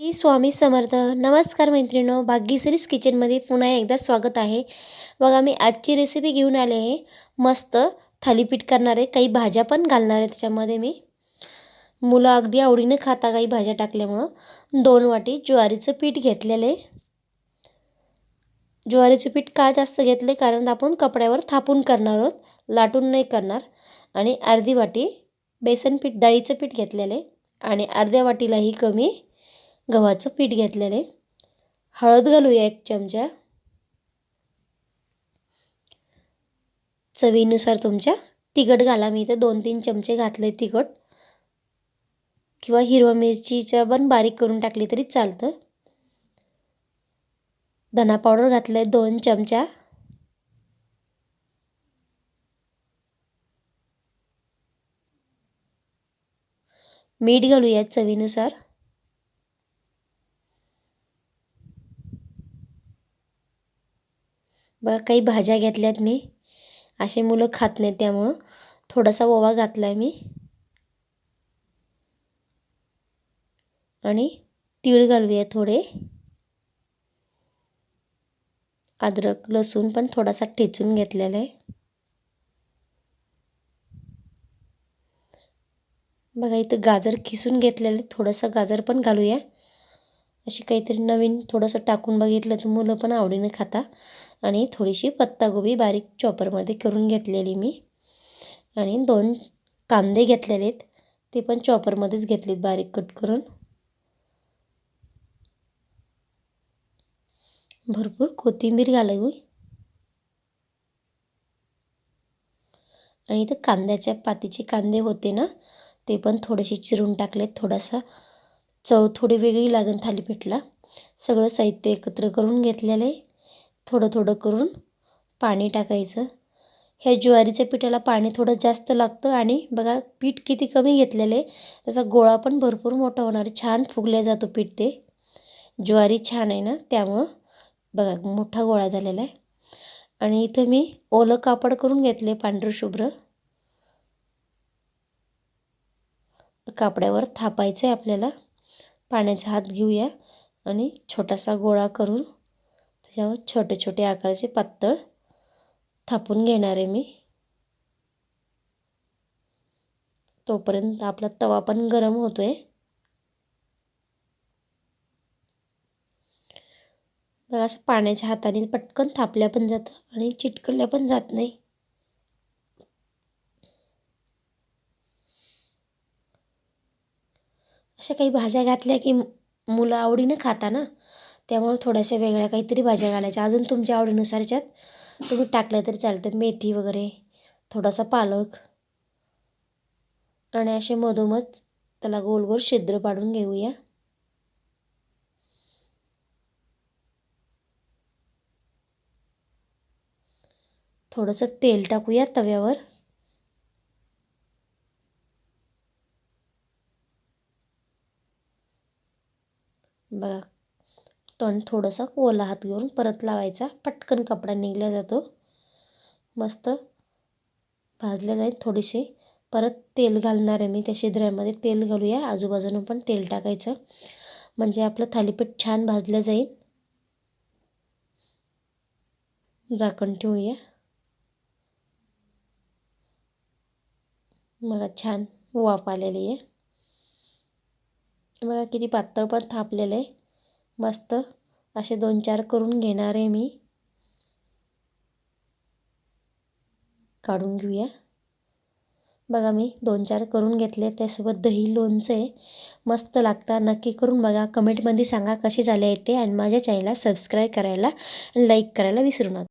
श्री स्वामी समर्थ. नमस्कार मैत्रिणो भाग्यश्रीज किचनमध्ये पुन्हा एकदा स्वागत आहे. बघा मी आजची रेसिपी घेऊन आले आहे. मस्त थालीपीठ करणार आहे. काही भाज्या पण घालणार आहे त्याच्यामध्ये मी. मुलं अगदी आवडीनं खाता काही भाज्या टाकल्यामुळं. दोन वाटी ज्वारीचं पीठ घेतलेलं आहे. ज्वारीचं पीठ का जास्त घेतले कारण आपण कपड्यावर थापून करणार आहोत. लाटून नाही करणार. आणि अर्धी वाटी बेसन पीठ डाळीचं पीठ घेतलेलं आहे. आणि अर्ध्या वाटीलाही कमी गव्हाचं पीठ घेतलेलं. आहे हळद घालूया एक चमचा. चवीनुसार तुमच्या तिखट घाला. मी इथं दोन तीन चमचे घातले तिखट. किंवा हिरवा मिरचीच्या पण बारीक करून टाकली तरी चालतं. धना पावडर घातलं आहे दोन चमचा. मीठ घालूया चवीनुसार. बघा काही भाज्या घेतल्यात मी. असे मुलं खात नाहीत त्यामुळं. थोडासा ओवा घातला आहे मी. आणि तीळ घालूया थोडे. अद्रक लसूण पण थोडासा ठेचून घेतलेला आहे. बघा इथं गाजर खिसून घेतलेलं थोडंसं गाजर पण घालूया. अशी काहीतरी नवीन थोडंसं टाकून बघितलं तर मुलं पण आवडीने खाता. आणि थोडीशी पत्तागोबी बारीक चॉपरमध्ये करून घेतलेली मी. आणि दोन कांदे घेतलेले आहेत ते पण चॉपरमध्येच घेतलेत बारीक कट करून. भरपूर कोथिंबीर घालावी. आणि इथं कांद्याच्या पातीचे कांदे होते ना ते पण थोडेसे चिरून टाकलेत. थोडासा चव थोडी वेगळी लागेल थालीपीठला. सगळं साहित्य एकत्र करून घेतलेलं आहे. थोडं थोडं करून पाणी टाकायचं. ह्या ज्वारीच्या पिठाला पाणी थोडं जास्त लागतं आणि बघा पीठ किती कमी घेतलेलं आहे त्याचा गोळा पण भरपूर मोठा होणार छान फुगल्या जातो पीठ ते. ज्वारी छान आहे ना त्यामुळं बघा मोठा गोळा झालेला आहे. आणि इथं मी ओलं कापड करून घेतले पांढरशुभ्र कापड्यावर थापायचं आहे आपल्याला. पाण्याचा हात घेऊया आणि छोटासा गोळा करून त्याच्यावर छोटे छोटे आकाराचे पातळ थापून घेणार आहे मी. तोपर्यंत आपला तवा पण गरम होतो आहे बघा असं पाण्याच्या हाताने पटकन थापल्या पण जातं आणि चिटकल्या पण जात नाही. अशा काही भाज्या घातल्या की मुलं आवडीनं खाता ना त्यामुळे थोड्याशा वेगळ्या काहीतरी भाज्या घालायच्या. अजून तुमच्या आवडीनुसार याच्यात तुम्ही टाकल्या तरी चालतं. मेथी वगैरे थोडासा पालक आणि असे मधोमध त्याला गोल गोल छिद्र पाडून घेऊया. थोडंसं तेल टाकूया तव्यावर. बघा तण थोडंसं ओला हात घेऊन परत लावायचा. पटकन कपडा निघला जातो. मस्त भाजल्या जाईल थोडीशी परत तेल घालणार आहे मी त्या शिद्रामध्ये तेल घालूया. आजूबाजूनं पण तेल टाकायचं. म्हणजे आपलं थालीपीठ छान भाजलं जाईल. झाकण ठेवूया. मला छान वाफ आलेली आहे. बघा किती पातळ पण थापलेलं आहे. मस्त असे दोन चार करून घेणार आहे मी. काढून घेऊया. बघा मी दोन चार करून घेतले त्यासोबत दही लोणचं आहे. मस्त लागतं नक्की करून बघा. कमेंटमध्ये सांगा कसे झाले आहेत ते आणि माझ्या चॅनलला सबस्क्राईब करायला लाईक करायला विसरू नका.